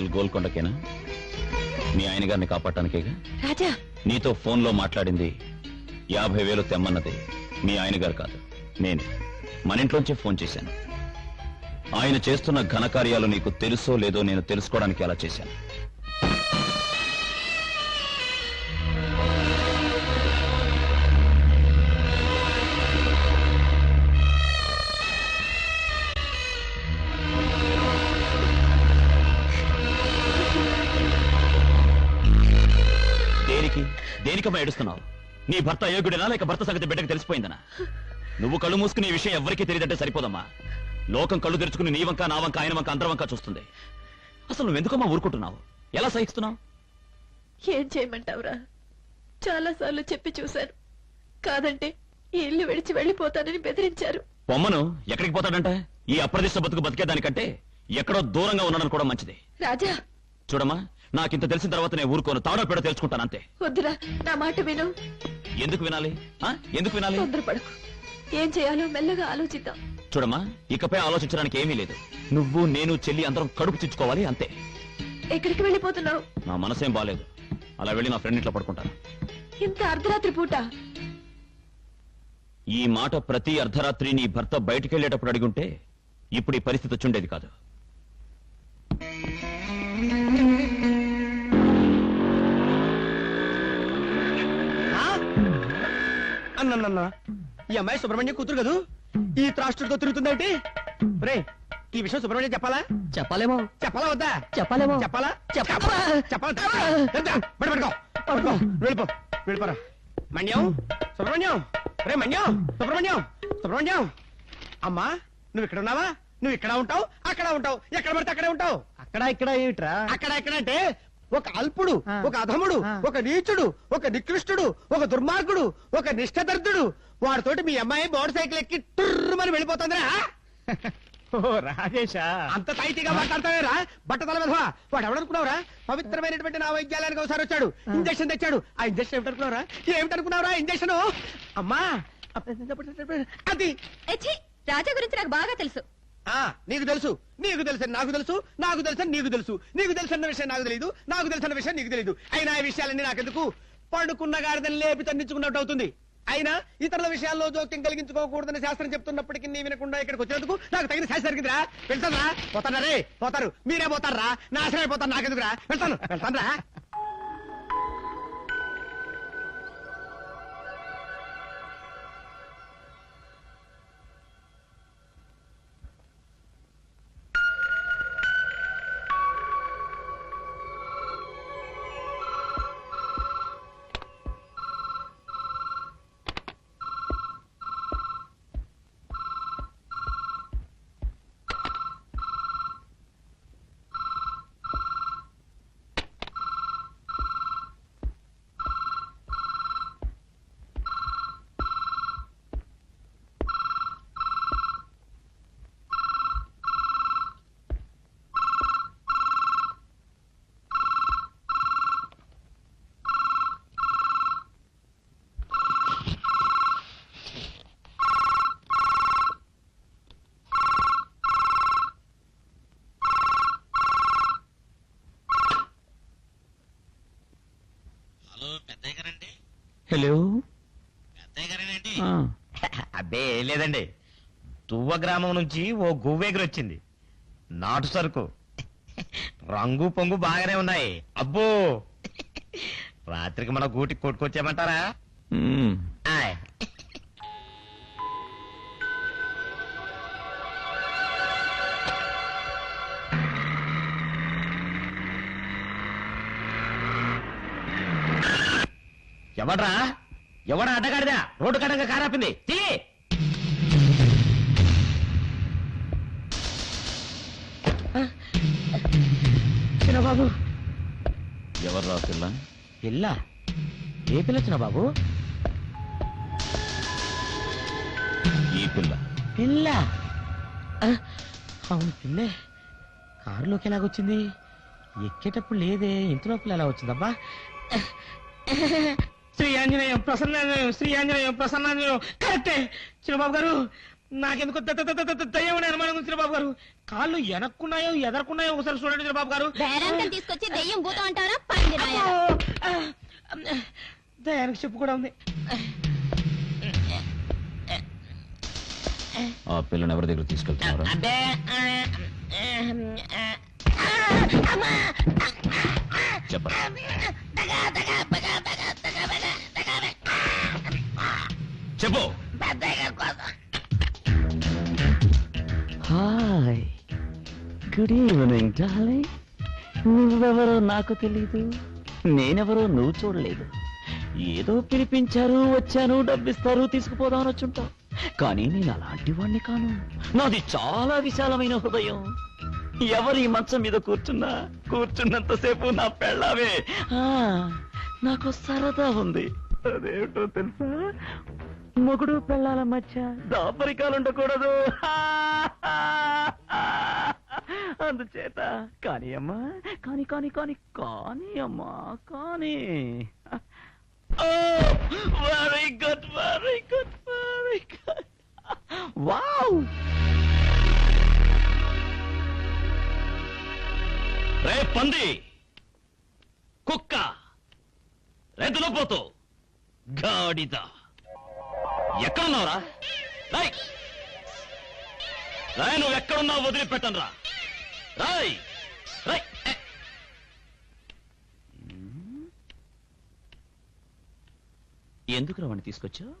Hotel గోల్కొండకేనా? మీ ఆయన గారిని కాపాడటానికేగా? రాజా! నీతో ఫోన్లో మాట్లాడింది యాభై వేలు తెమ్మన్నది మీ ఆయన గారు కాదు నేను. మన ఇంట్లోంచే ఫోన్ చేశాను. ఆయన చేస్తున్న ఘనకార్యాలు నీకు తెలుసో లేదో నేను తెలుసుకోవడానికి అలా చేశాను. దేనికమ్మా ఏడుస్తున్నావు. నీ భర్త అయోగ్యుడేనా లేక భర్త సంగతి బిడ్డకు తెలిసిపోయిందనా? నువ్వు కళ్ళు మూసుకుని ఈ విషయం ఎవరికీ తెలియదంటే సరిపోదమ్మా. లోకం కళ్ళు తెరుచుకుని నీ వంక నా వంక ఆయన వంక అందరి వంక చూస్తుంది. అసలు నువ్వెందుకమ్మా ఊరుకుంటున్నావు? ఎలా సహిస్తున్నావు? ఏం చేయమంటావురా? చాలా సార్లు చెప్పి చూశాను. కాదంటే ఈ ఇల్లు విడిచి వెళ్ళిపోతానని బెదిరించారు. పొమ్మను ఎక్కడికి పోతాడంట? ఈ అప్రదిష్ట బతుకు బతికేదానికంటే ఎక్కడో దూరంగా ఉండడం కూడా మంచిది. రాజా! చూడమ్మా నాకింత తెలిసిన తర్వాత నేను ఊరుకోను. తాడో పెడో తెలుసుకుంటాను అంతే. వద్దురా నా మాట విను. ఎందుకు వినాలి? ఆ? ఎందుకు వినాలి? తొందరపడకు. ఏం చేయాలో మెల్లగా ఆలోచిద్దాం. చూడమ్మా ఇకపై ఆలోచించడానికి ఏమీ లేదు. నువ్వు నేను చెల్లి అందరం కడుపు చిచ్చుకోవాలి అంతే. ఎక్కడికి వెళ్ళిపోతున్నావు? నా మనసేం బాలేదు. అలా వెళ్ళి నా ఫ్రెండ్ ఇంట్లో పడుకుంటాను. ఇంత అర్ధరాత్రి పూట? ఈ మాట ప్రతి అర్ధరాత్రి నీ భర్త బయటికెళ్ళేటప్పుడు అడిగుంటే ఇప్పుడు ఈ పరిస్థితి వచ్చుండేది కాదు. అన్నన్న ఈ అమ్మాయి సుబ్రహ్మణ్యం కూతురు కదూ? ఈ త్రాష్ట్రుడితో తిరుగుతుందేంటి? రే ఈ విషయం సుబ్రహ్మణ్యం చెప్పాలా? చెప్పలేమో. చెప్పాలా వద్దా? చెప్పలేమో. చెప్పాలా? చెప్పా. చెప్పాలా? పడుకో. వెళ్ళిపో. వెళ్ళిపోరా. మణ్యం సుబ్రహ్మణ్యం? రే మణ్యం సుబ్రహ్మణ్యం? సుబ్రహ్మణ్యం? అమ్మా నువ్వు ఇక్కడ ఉన్నావా? నువ్వు ఇక్కడ ఉంటావు? అక్కడ ఉంటావు? ఎక్కడ పడితే అక్కడే ఉంటావు? అక్కడ ఇక్కడ ఏమిట్రా? అక్కడ ఎక్కడ అంటే ఒక అల్పుడు. ఒక అధముడు. ఒక నీచుడు ఒక నికృష్టుడు ఒక దుర్మార్గుడు ఒక నిష్ఠదర్దుడు. వాడితోటి మీ అమ్మాయి మోటార్ సైకిల్ ఎక్కి టుర్రుమని వెళ్ళిపోతుందిరా. ఓ రాజేశా అంత తైతిగా మాట్లాడతావేరా? బట్ట తల విధవా వాడు ఎవడనుకున్నావురా? పవిత్రమైనటువంటి నా వైద్యాలయానికి ఒకసారి వచ్చాడు. ఇంజక్షన్ తెచ్చాడు. ఆ ఇంజక్షన్ ఏమిటనుకున్నావురా? ఏమిటనుకున్నావురా ఇంజక్షన్? అమ్మా! అది ఎచ్చి రాజా గురించి నాకు బాగా తెలుసు. ఆ నీకు తెలుసు. నీకు తెలుసు నాకు తెలుసు. నాకు తెలుసు నీకు తెలుసు. నీకు తెలుసన్న విషయం నాకు తెలియదు నాకు తెలిసిన విషయం నీకు తెలియదు అయినా ఈ విషయాలన్నీ నాకెందుకు? పండుకున్న గాడిదని లేపి తండించుకున్నట్టు అవుతుంది. అయినా ఇతరుల విషయాల్లో జోక్యం కలిగించుకోకూడదని శాస్త్రం చెప్తున్నప్పటికీ నీ వినకుండా ఇక్కడికి వచ్చేందుకు నాకు తగిన శాస్త్రం జరిగిందిరా. వెళ్తానరా పోతారా రే. పోతారు. మీరే పోతారా నాశనం అయిపోతారు నాకెందుకురా? వెళ్తాను. వెళ్తానరా హలో. ఆ, అబ్బే ఏం లేదండి. తువ్వ గ్రామం నుంచి ఓ గువ్వెగురు వచ్చింది నాటు సరుకు. రంగు పొంగు బాగానే ఉన్నాయి. అబ్బో! రాత్రికి మన గూటికి కొట్టుకొచ్చామంటారా మ్, ఎవడ్రా? ఎవడా అడ్డగాడిదా? రోడ్డు కడంగా కారాపింది. తీ! చిన్నబాబు. ఎవర్రా పిల్ల? పిల్ల? ఏ పిల్ల వచ్చిన బాబు ఈ పిల్ల. పిల్ల? ఆ, అవును పిల్లే. కారులోకి ఎలాగొచ్చింది ఎక్కేటప్పుడు లేదే. ఇంతలోపల ఎలా వచ్చిందబ్బా? శ్రీ ఆంజనేయం ప్రసన్నాంజనేయం శ్రీ ఆంజనేయం ప్రసన్నాంజనేయం. కరెక్టే! చిన్నబాబు గారు నాకెందుకు ద- ద- ద- ద- ద- దయ్యం అనే అనుమానం ఉంది చిన్నబాబు చిన్నబాబు గారు. కాళ్ళు వెనక్కున్నాయో ఎదరకున్నాయో ఒకసారి చూడండి చిన్నబాబు గారు. బేరంతం తీసుకొచ్చి దెయ్యం భూతం అంటారా? దయానికి చెప్పు కూడా ఉంది. ఆ పిల్లని ఎవరి దగ్గర తీసుకెళ్తున్నారు? అంటే చెప్పరా? చెప్పు. హాయ్ గుడ్ ఈవినింగ్ డార్లింగ్ నువ్వెవరో నాకు తెలీదు. నేనెవరో నువ్వు చూడలేదు. ఏదో పిలిపించారు వచ్చాను డబ్బిస్తారు తీసుకుపోదామని వచ్చుంటావు కానీ నేను అలాంటి వాడిని కాను. నాది చాలా విశాలమైన హృదయం. ఎవరి మంచం మీద కూర్చున్నా కూర్చున్నంతసేపు నా పెళ్ళావే. ఆ, నాకు సరదా ఉంది. అదేమిటో తెలుసా? మొగుడు పెళ్ళాల మధ్య. దాపరికాలు ఉండకూడదు అందుచేత కానీ అమ్మా కానీ కానీ కానీ కాని అమ్మా కానీ. Very good very good very good wow రే పంది. కుక్క. రైతులో గాడిదా. ఎక్కడున్నావురా? రాయ్! రాయ్ నువ్వు ఎక్కడున్నావు వదిలిపెట్టను రా రాయ్! రాయ్! ఏ. ఎందుకు రావణ్ణి తీసుకొచ్చావు?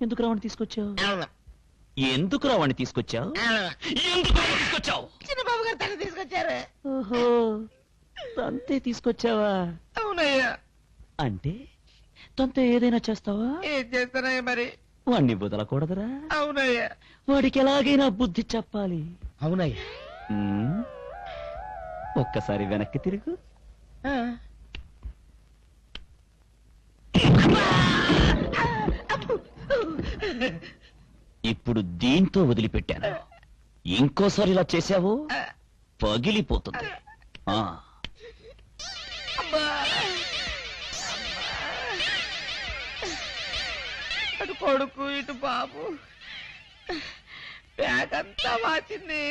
ఎందుకు రావణ్ణి తీసుకొచ్చావు? ఎందుకు రావణ్ణి తీసుకొచ్చావు? ఎందుకు తీసుకొచ్చావు? చిన్నబాబు గారు తన తీసుకొచ్చారు. ఓహో తంతే తీసుకొచ్చావా? అవునయ్యా. అంటే తంతే ఏదైనా చేస్తావా? ఏం చేస్తానయ్యా మరి? వాణ్ణి వదలకూడదురా. అవునయ్యా. వాడికి ఎలాగైనా బుద్ధి చెప్పాలి. అవునయ్యా. ఉమ్, ఒక్కసారి వెనక్కి తిరుగు. ఇప్పుడు దీంతో వదిలిపెట్టాను. ఇంకోసారి ఇలా చేశావు పగిలిపోతుంది. ఆ. కొడుకు ఇటు బాబు. బ్యాగ్ అంతా వాచింది.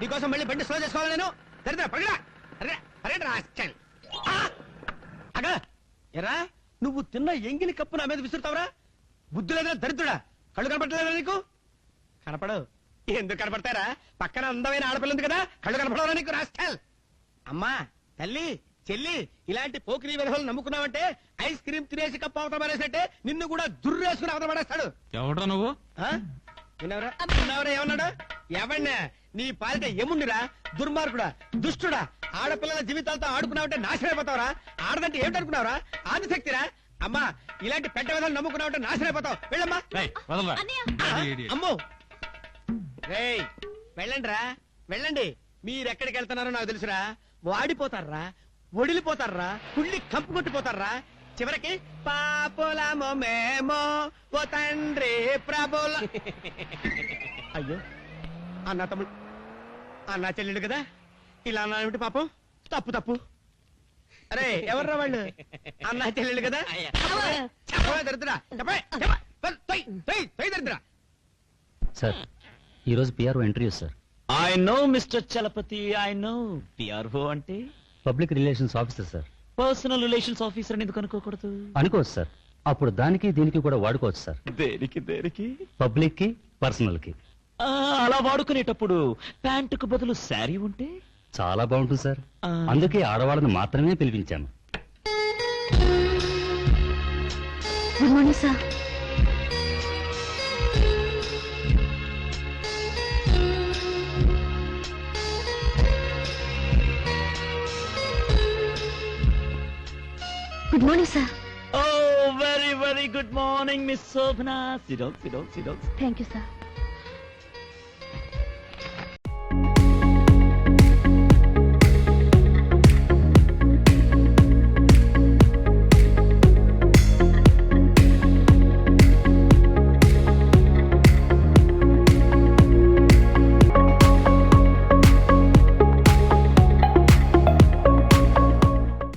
నీకోసం మళ్ళీ బండి స్లో చేసుకోవాలి నేను? దరిద్ర పగడా అరే అరే రాస్కల్. అగా ఎరా నువ్వు తిన్న ఎంగిలి కప్పు నా మీద విసురుతావరా? బుద్ధి లేదా దరిద్రుడా. కళ్ళు కనపడలేదా నీకు? కనపడవు. ఎందుకు కనపడతారా పక్కన అందమైన ఆడపిల్ల ఉంది కదా కళ్ళు కనపడవరా నీకు రాస్కల్? అమ్మా తల్లి చెల్లి ఇలాంటి పోకిరి విధులు నమ్ముకున్నావంటే ఐస్ క్రీమ్ తినేసి కప్పు అవతల పడేసంటే నిన్ను కూడా దుర్రేసుకుని అవతల పడేస్తాడు. ఎవడ్రా నువ్వు? ఆ? విన్నావురా? విన్నావురా ఏమన్నాడు? ఎవడినా? నీ పాలిట ఎముండిరా దుర్మార్గుడా దుష్టుడా ఆడపిల్లల జీవితాలతో ఆడుకున్నావంటే నాశనం అయిపోతావురా ఆడదంటే ఏమిటనుకున్నావురా? ఆదిశక్తిరా? అమ్మా ఇలాంటి పెద్ద విధాలు నమ్ముకున్నావంటే నాశనం అయిపోతావు వెళ్ళమ్మా. రేయ్, వదలరా. అన్నయ్య. ఆ, Idiot, idiot. అమ్మో. రేయ్ వెళ్ళండి రా వెళ్ళండి. మీరెక్కడికి వెళ్తున్నారో నాకు తెలుసురా. వాడిపోతారా? ఒడిలిపోతారా కుళ్ళి కంపు కొట్టిపోతారా చివరికి పాపులమో మేమో ఓ తండ్రి ప్రభుల అయ్యో అన్న తమ్ముడు అన్న చెల్లెడు కదా? ఇలా అన్నాడు పాపం? తప్పు తప్పు. అరే ఎవర్రా వాళ్ళు? అన్న చెల్లెళ్ళు కదా? దరిద్రా దరిద్రా సార్ ఈరోజు PRO interview sir. I know mister Chalapathi I know PRO అంటే? Public relations officer sir. Personal relations officer అని ఎందుకు అనుకోకూడదు? అనుకోవచ్చు సార్. అప్పుడు దానికి దీనికి కూడా వాడుకోవచ్చు సార్. దేనికి దేనికి? పబ్లిక్కి పర్సనల్కి ఆ, అలా వాడుకునేటప్పుడు ప్యాంటుకు బదులు శారీ ఉంటే? చాలా బాగుంటుంది సార్. ఆ. అందుకే ఆడవాళ్ళని మాత్రమే పిలిపించాను. Good morning sir Good morning, sir. Oh, very, very good morning, Miss Sopna. Sit down, sit down, sit down. Thank you, sir.